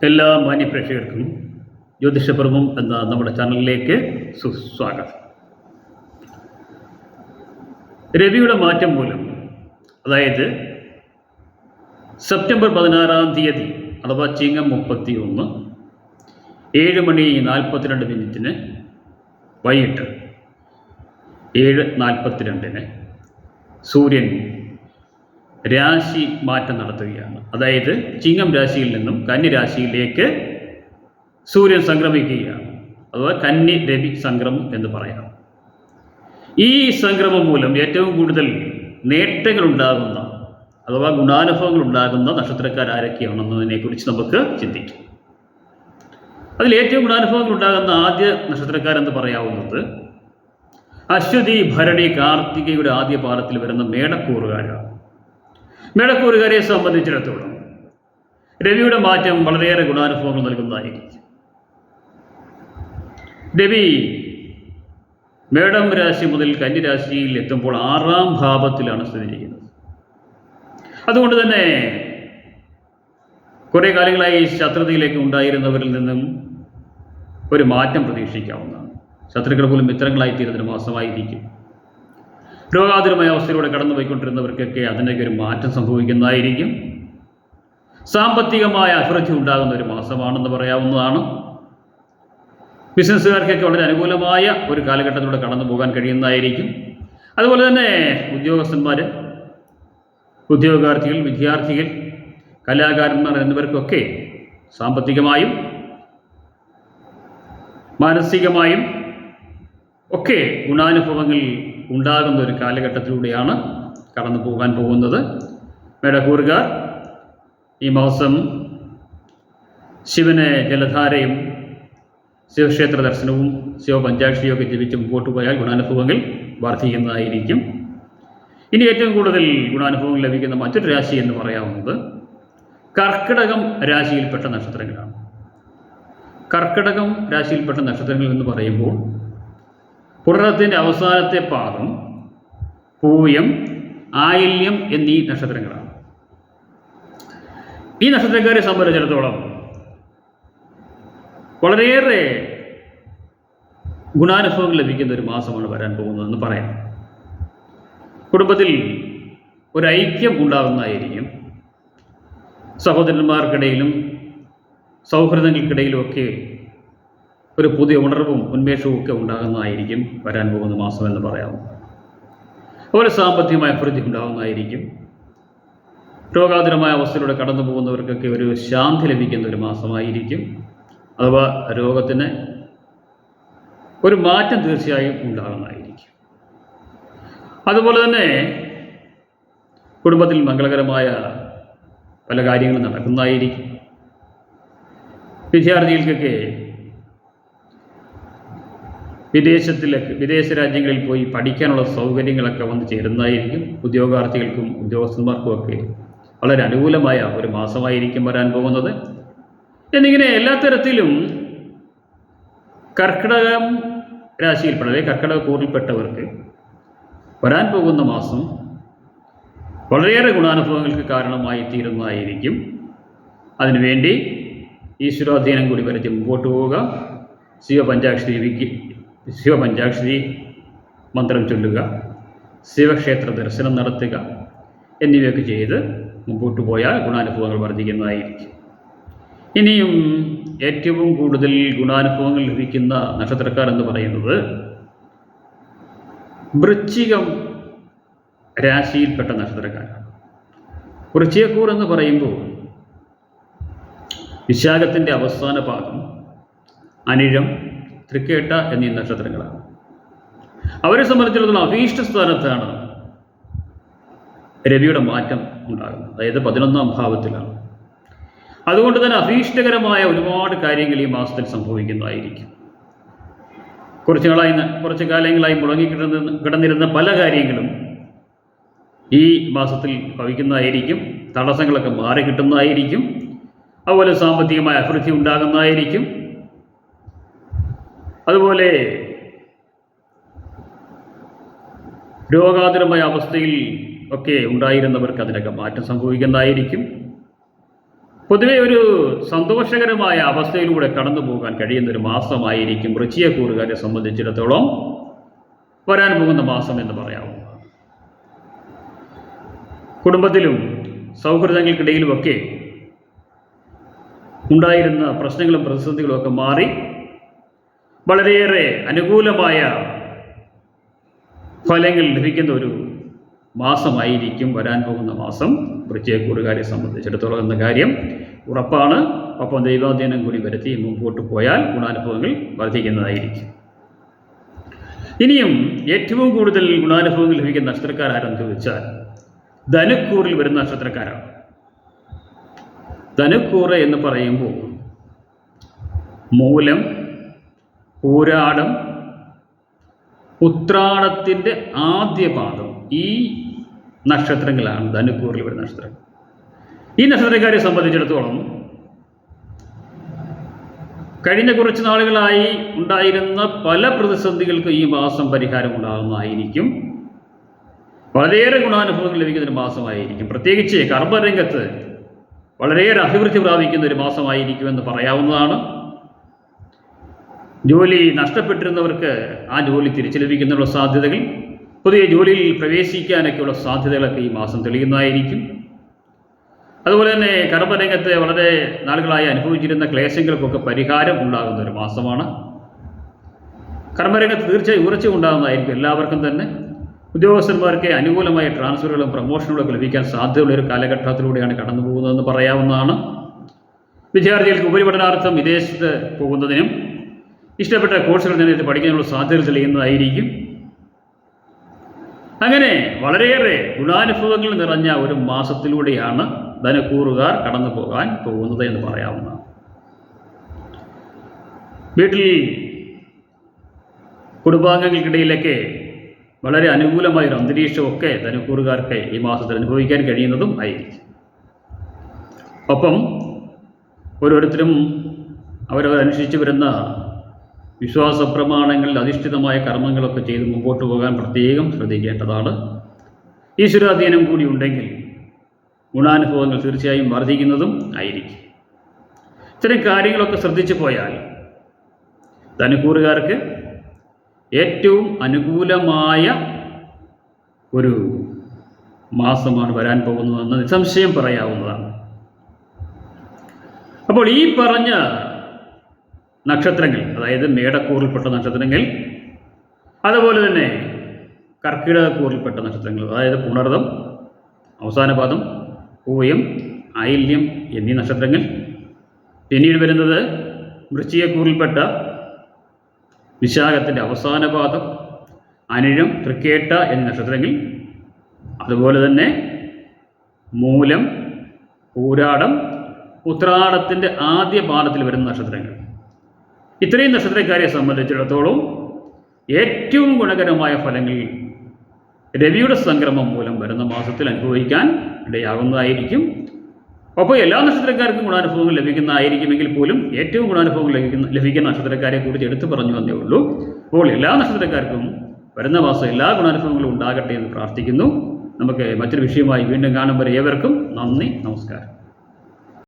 എല്ലാ മാന്യപ്രേക്ഷകർക്കും ജ്യോതിഷപ്രഭം എന്ന നമ്മുടെ ചാനലിലേക്ക് സുസ്വാഗതം രവിയുടെ മാറ്റം മൂലം അതായത് സെപ്റ്റംബർ പതിനാറാം തീയതി അഥവാ ചിങ്ങം മുപ്പത്തി ഒന്ന് ഏഴ് മണി നാൽപ്പത്തിരണ്ട് മിനിറ്റിന് വൈകിട്ട് ഏഴ് നാൽപ്പത്തിരണ്ടിന് സൂര്യൻ രാശി മാറ്റം നടത്തുകയാണ്. അതായത് ചിങ്ങം രാശിയിൽ നിന്നും കന്നി രാശിയിലേക്ക് സൂര്യൻ സംക്രമിക്കുകയാണ്. അഥവാ കന്നി രവി സംക്രമം എന്ന് പറയാം. ഈ സംക്രമം മൂലം ഏറ്റവും കൂടുതൽ നേട്ടങ്ങൾ ഉണ്ടാകുന്ന അഥവാ ഗുണാനുഭവങ്ങൾ ഉണ്ടാകുന്ന നക്ഷത്രക്കാർ ആരൊക്കെയാണെന്നതിനെ കുറിച്ച് നമുക്ക് ചിന്തിക്കാം. അതിൽ ഏറ്റവും ഗുണാനുഭവങ്ങൾ ഉണ്ടാകുന്ന ആദ്യ നക്ഷത്രക്കാരെന്ന് പറയാവുന്നത് അശ്വതി ഭരണി കാർത്തികയുടെ ആദ്യ പാദത്തിൽ വരുന്ന മേടക്കൂറുകാരാണ്. മേടക്കൂറുകാരെ സംബന്ധിച്ചിടത്തോളം രവിയുടെ മാറ്റം വളരെയേറെ ഗുണാനുഭവങ്ങൾ നൽകുന്നതായിരിക്കും. രവി മേടം രാശി മുതൽ കന്നിരാശിയിൽ എത്തുമ്പോൾ ആറാം ഭാവത്തിലാണ് സ്ഥിതി ചെയ്യുന്നത്. അതുകൊണ്ട് തന്നെ കുറേ കാലങ്ങളായി ശത്രുതയിലേക്ക് ഉണ്ടായിരുന്നവരിൽ നിന്നും ഒരു മാറ്റം പ്രതീക്ഷിക്കാവുന്നതാണ്. ശത്രുക്കൾ പോലും മിത്രങ്ങളായി തീരുന്നൊരു മാസമായിരിക്കും. രോഗാതുരമായ അവസ്ഥയിലൂടെ കടന്നു പോയിക്കൊണ്ടിരുന്നവർക്കൊക്കെ അതിനൊക്കെ ഒരു മാറ്റം സംഭവിക്കുന്നതായിരിക്കും. സാമ്പത്തികമായ അഭിവൃദ്ധി ഉണ്ടാകുന്ന ഒരു മാസമാണെന്ന് പറയാവുന്നതാണ്. ബിസിനസ്സുകാർക്കൊക്കെ വളരെ അനുകൂലമായ ഒരു കാലഘട്ടത്തിലൂടെ കടന്നു പോകാൻ കഴിയുന്നതായിരിക്കും. അതുപോലെ തന്നെ ഉദ്യോഗസ്ഥന്മാർ ഉദ്യോഗാർത്ഥികൾ വിദ്യാർത്ഥികൾ കലാകാരന്മാർ എന്നിവർക്കൊക്കെ സാമ്പത്തികമായും മാനസികമായും ഒക്കെ ഗുണാനുഭവങ്ങൾ ഉണ്ടാകുന്ന ഒരു കാലഘട്ടത്തിലൂടെയാണ് കടന്നു പോകാൻ പോകുന്നത്. മേടക്കൂറുകാർ ഈ മാസം ശിവനെ ജലധാരയും ശിവക്ഷേത്ര ദർശനവും ശിവപഞ്ചാക്ഷിയൊക്കെ ജപിച്ച് മുമ്പോട്ട് പോയാൽ ഗുണാനുഭവങ്ങൾ വർദ്ധിക്കുന്നതായിരിക്കും. ഇനി ഏറ്റവും കൂടുതൽ ഗുണാനുഭവങ്ങൾ ലഭിക്കുന്ന മറ്റൊരു രാശി എന്ന് പറയാവുന്നത് കർക്കിടകം രാശിയിൽപ്പെട്ട നക്ഷത്രങ്ങളാണ്. കർക്കിടകം രാശിയിൽപ്പെട്ട നക്ഷത്രങ്ങൾ എന്ന് പറയുമ്പോൾ പുറത്തിന്റെ അവസാനത്തെ പാദം പൂയം ആയില്യം എന്നീ നക്ഷത്രങ്ങളാണ്. ഈ നക്ഷത്രക്കാരെ സംബന്ധിച്ചിടത്തോളം വളരെയേറെ ഗുണാനുഭവങ്ങൾ ലഭിക്കുന്ന ഒരു മാസമാണ് വരാൻ പോകുന്നതെന്ന് പറയാം. കുടുംബത്തിൽ ഒരു ഐക്യം ഉണ്ടാകുന്നതായിരിക്കും. സഹോദരന്മാർക്കിടയിലും സൗഹൃദങ്ങൾക്കിടയിലുമൊക്കെ ഒരു പുതിയ ഉണർവും ഉന്മേഷവും ഒക്കെ ഉണ്ടാകുന്നതായിരിക്കും വരാൻ പോകുന്ന മാസം എന്ന് പറയാം. അതുപോലെ സാമ്പത്തികമായ അഭിവൃദ്ധി ഉണ്ടാകുന്നതായിരിക്കും. രോഗാതുരമായ അവസ്ഥയിലൂടെ കടന്നു പോകുന്നവർക്കൊക്കെ ഒരു ശാന്തി ലഭിക്കുന്ന ഒരു മാസമായിരിക്കും. അഥവാ രോഗത്തിന് ഒരു മാറ്റം തീർച്ചയായും ഉണ്ടാകുന്നതായിരിക്കും. അതുപോലെ തന്നെ കുടുംബത്തിൽ മംഗളകരമായ പല കാര്യങ്ങളും നടക്കുന്നതായിരിക്കും. വിദ്യാർത്ഥികൾക്കൊക്കെ വിദേശത്തിലേക്ക് വിദേശ രാജ്യങ്ങളിൽ പോയി പഠിക്കാനുള്ള സൗകര്യങ്ങളൊക്കെ വന്ന് ചേരുന്നതായിരിക്കും ഉദ്യോഗാർത്ഥികൾക്കും ഉദ്യോഗസ്ഥന്മാർക്കും ഒക്കെ വളരെ അനുകൂലമായ ഒരു മാസമായിരിക്കും വരാൻ പോകുന്നത്. എന്നിങ്ങനെ എല്ലാ തരത്തിലും കർക്കിടകം രാശിയിൽപ്പെട്ട അല്ലെങ്കിൽ കർക്കിടക കൂറിൽപ്പെട്ടവർക്ക് വരാൻ പോകുന്ന മാസം വളരെയേറെ ഗുണാനുഭവങ്ങൾക്ക് കാരണമായി തീരുന്നതായിരിക്കും. അതിനുവേണ്ടി ഈശ്വരാധീനം കൂടി വരച്ച് മുമ്പോട്ട് പോവുക. ശിവപഞ്ചാക്ഷരി വിക്ക് ശിവപഞ്ചാക്ഷരി മന്ത്രം ചൊല്ലുക ശിവക്ഷേത്ര ദർശനം നടത്തുക എന്നിവയൊക്കെ ചെയ്ത് മുമ്പോട്ട് പോയാൽ ഗുണാനുഭവങ്ങൾ വർദ്ധിക്കുന്നതായിരിക്കും. ഇനിയും ഏറ്റവും കൂടുതൽ ഗുണാനുഭവങ്ങൾ ലഭിക്കുന്ന നക്ഷത്രക്കാർ എന്ന് പറയുന്നത് വൃശ്ചികം രാശിയിൽപ്പെട്ട നക്ഷത്രക്കാരാണ്. വൃശ്ചികക്കൂർ എന്ന് പറയുമ്പോൾ വിശാഖത്തിന്റെ അവസാന ഭാഗം അനിഴം തൃക്കേട്ട എന്നീ നക്ഷത്രങ്ങളാണ്. അവരെ സംബന്ധിച്ചിടത്തോളം അഭീഷ്ട സ്ഥാനത്താണ് രവിയുടെ മാറ്റം ഉണ്ടാകുന്നത്. അതായത് പതിനൊന്നാം ഭാവത്തിലാണ്. അതുകൊണ്ട് തന്നെ അഭീഷ്ടകരമായ ഒരുപാട് കാര്യങ്ങൾ ഈ മാസത്തിൽ സംഭവിക്കുന്നതായിരിക്കും. കുറച്ച് നാളായി കുറച്ച് കാലങ്ങളായി മുടങ്ങിക്കിടന്ന് കിടന്നിരുന്ന പല കാര്യങ്ങളും ഈ മാസത്തിൽ ഭവിക്കുന്നതായിരിക്കും. തടസ്സങ്ങളൊക്കെ മാറി കിട്ടുന്നതായിരിക്കും അതുപോലെ സാമ്പത്തികമായ അഭിവൃദ്ധി ഉണ്ടാകുന്നതായിരിക്കും. അതുപോലെ രോഗാതുരമായ അവസ്ഥയിൽ ഒക്കെ ഉണ്ടായിരുന്നവർക്ക് അതിനൊക്കെ മാറ്റം സംഭവിക്കുന്നതായിരിക്കും. പൊതുവെ ഒരു സന്തോഷകരമായ അവസ്ഥയിലൂടെ കടന്നു പോകാൻ കഴിയുന്ന ഒരു മാസമായിരിക്കും കൂറുകാരെ സംബന്ധിച്ചിടത്തോളം വരാൻ പോകുന്ന മാസം എന്ന് പറയാവുന്നത്. കുടുംബത്തിലും സൗഹൃദങ്ങൾക്കിടയിലുമൊക്കെ ഉണ്ടായിരുന്ന പ്രശ്നങ്ങളും പ്രതിസന്ധികളും ഒക്കെ മാറി വളരെയേറെ അനുകൂലമായ ഫലങ്ങൾ ലഭിക്കുന്ന ഒരു മാസമായിരിക്കും വരാൻ പോകുന്ന മാസം. വൃശ്ചികക്കൂറുകാരെ സംബന്ധിച്ചിടത്തോളം എന്ന കാര്യം ഉറപ്പാണ്. ഒപ്പം ദൈവാധീനം കൂടി വരുത്തി മുമ്പോട്ട് പോയാൽ ഗുണാനുഭവങ്ങൾ വർദ്ധിക്കുന്നതായിരിക്കും. ഇനിയും ഏറ്റവും കൂടുതൽ ഗുണാനുഭവങ്ങൾ ലഭിക്കുന്ന നക്ഷത്രക്കാരാരെന്ന് ചോദിച്ചാൽ ധനുക്കൂറിൽ വരുന്ന നക്ഷത്രക്കാരാണ്. ധനുക്കൂറ് എന്ന് പറയുമ്പോൾ മൂലം പൂരാടം ഉത്രാടത്തിന്റെ ആദ്യ പാദം ഈ നക്ഷത്രങ്ങളാണ് ധനുക്കൂറിൽ വരുന്ന നക്ഷത്രം ഈ നക്ഷത്രക്കാരെ സംബന്ധിച്ചിടത്തോളം കഴിഞ്ഞ കുറച്ച് നാളുകളായി ഉണ്ടായിരുന്ന പല പ്രതിസന്ധികൾക്കും ഈ മാസം പരിഹാരം ഉണ്ടാകുന്നതായിരിക്കും. വളരെയേറെ ഗുണാനുഭവങ്ങൾ ലഭിക്കുന്ന ഒരു മാസമായിരിക്കും. പ്രത്യേകിച്ച് കർമ്മരംഗത്ത് വളരെയേറെ അഭിവൃദ്ധി പ്രാപിക്കുന്ന ഒരു മാസമായിരിക്കുമെന്ന് പറയാവുന്നതാണ്. ജോലി നഷ്ടപ്പെട്ടിരുന്നവർക്ക് ആ ജോലി തിരിച്ചു ലഭിക്കുന്നതിനുള്ള സാധ്യതകൾ പുതിയ ജോലിയിൽ പ്രവേശിക്കാനൊക്കെയുള്ള സാധ്യതകളൊക്കെ ഈ മാസം തെളിയുന്നതായിരിക്കും. അതുപോലെ തന്നെ കർമ്മരംഗത്ത് വളരെ നാളുകളായി അനുഭവിച്ചിരുന്ന ക്ലേശങ്ങൾക്കൊക്കെ പരിഹാരം ഉണ്ടാകുന്ന ഒരു മാസമാണ്. കർമ്മരംഗത്ത് തീർച്ചയായും ഉറച്ച ഉണ്ടാകുന്നതായിരിക്കും എല്ലാവർക്കും തന്നെ. ഉദ്യോഗസ്ഥന്മാർക്ക് അനുകൂലമായ ട്രാൻസ്ഫറുകളും പ്രൊമോഷനുകളും ഒക്കെ ലഭിക്കാൻ സാധ്യതയുള്ള ഒരു കാലഘട്ടത്തിലൂടെയാണ് കടന്നു പോകുന്നതെന്ന് പറയാവുന്നതാണ്. വിദ്യാർത്ഥികൾക്ക് ഉപരിപഠനാർത്ഥം വിദേശത്ത് പോകുന്നതിനും ഇഷ്ടപ്പെട്ട കോഴ്സുകൾ നേരിട്ട് പഠിക്കാനുള്ള സാധ്യത തെളിയുന്നതായിരിക്കും. അങ്ങനെ വളരെയേറെ ഗുണാനുഭവങ്ങൾ നിറഞ്ഞ ഒരു മാസത്തിലൂടെയാണ് ധനക്കൂറുകാർ കടന്നു പോകാൻ പോകുന്നത് എന്ന് പറയാവുന്ന വീട്ടിൽ കുടുംബാംഗങ്ങൾക്കിടയിലൊക്കെ വളരെ അനുകൂലമായ ഒരു അന്തരീക്ഷമൊക്കെ ധനക്കൂറുകാർക്ക് ഈ മാസത്തിൽ അനുഭവിക്കാൻ കഴിയുന്നതും ആയിരിക്കും. ഒപ്പം ഓരോരുത്തരും അവരവരനുഷ്ഠിച്ചു വരുന്ന വിശ്വാസ പ്രമാണങ്ങളിൽ അധിഷ്ഠിതമായ കർമ്മങ്ങളൊക്കെ ചെയ്ത് മുമ്പോട്ട് പോകാൻ പ്രത്യേകം ശ്രദ്ധിക്കേണ്ടതാണ്. ഈശ്വരാധീനം കൂടി ഉണ്ടെങ്കിൽ ഗുണാനുഭവങ്ങൾ തീർച്ചയായും വർദ്ധിക്കുന്നതും ആയിരിക്കും. ഇത്തരം കാര്യങ്ങളൊക്കെ ശ്രദ്ധിച്ചു പോയാൽ ധനക്കൂറുകാർക്ക് ഏറ്റവും അനുകൂലമായ ഒരു മാസമാണ് വരാൻ പോകുന്നതെന്ന് നിസ്സംശയം പറയാവുന്നതാണ്. അപ്പോൾ ഈ പറഞ്ഞ നക്ഷത്രങ്ങൾ അതായത് മേടക്കൂറിൽപ്പെട്ട നക്ഷത്രങ്ങൾ അതുപോലെ തന്നെ കർക്കിടകക്കൂറിൽപ്പെട്ട നക്ഷത്രങ്ങൾ അതായത് പുണർദം അവസാന പാദം പൂയം ആയില്യം എന്നീ നക്ഷത്രങ്ങൾ. പിന്നീട് വരുന്നത് വൃശ്ചികക്കൂറിൽപ്പെട്ട വിശാഖത്തിന്റെ അവസാന പാദം അനിഴം തൃക്കേട്ട എന്നീ നക്ഷത്രങ്ങൾ. അതുപോലെ തന്നെ മൂലം പൂരാടം ഉത്രാടത്തിന്റെ ആദ്യ പാദത്തിൽ വരുന്ന നക്ഷത്രങ്ങൾ. ഇത്രയും നക്ഷത്രക്കാരെ സംബന്ധിച്ചിടത്തോളം ഏറ്റവും ഗുണകരമായ ഫലങ്ങൾ രവിയുടെ സംക്രമം മൂലം വരുന്ന മാസത്തിൽ അനുഭവിക്കാൻ ഇടയാകുന്നതായിരിക്കും. അപ്പോൾ എല്ലാ നക്ഷത്രക്കാർക്കും ഗുണാനുഭവങ്ങൾ ലഭിക്കുന്നതായിരിക്കുമെങ്കിൽ പോലും ഏറ്റവും ഗുണാനുഭവങ്ങൾ ലഭിക്കുന്ന ലഭിക്കുന്ന നക്ഷത്രക്കാരെ കുറിച്ച് എടുത്തു പറഞ്ഞു വന്നേ ഉള്ളൂ. അപ്പോൾ എല്ലാ നക്ഷത്രക്കാർക്കും വരുന്ന മാസം എല്ലാ ഗുണാനുഭവങ്ങളും ഉണ്ടാകട്ടെ എന്ന് പ്രാർത്ഥിക്കുന്നു. നമുക്ക് മറ്റൊരു വിഷയമായി വീണ്ടും കാണുമ്പോൾ ഏവർക്കും നന്ദി നമസ്കാരം.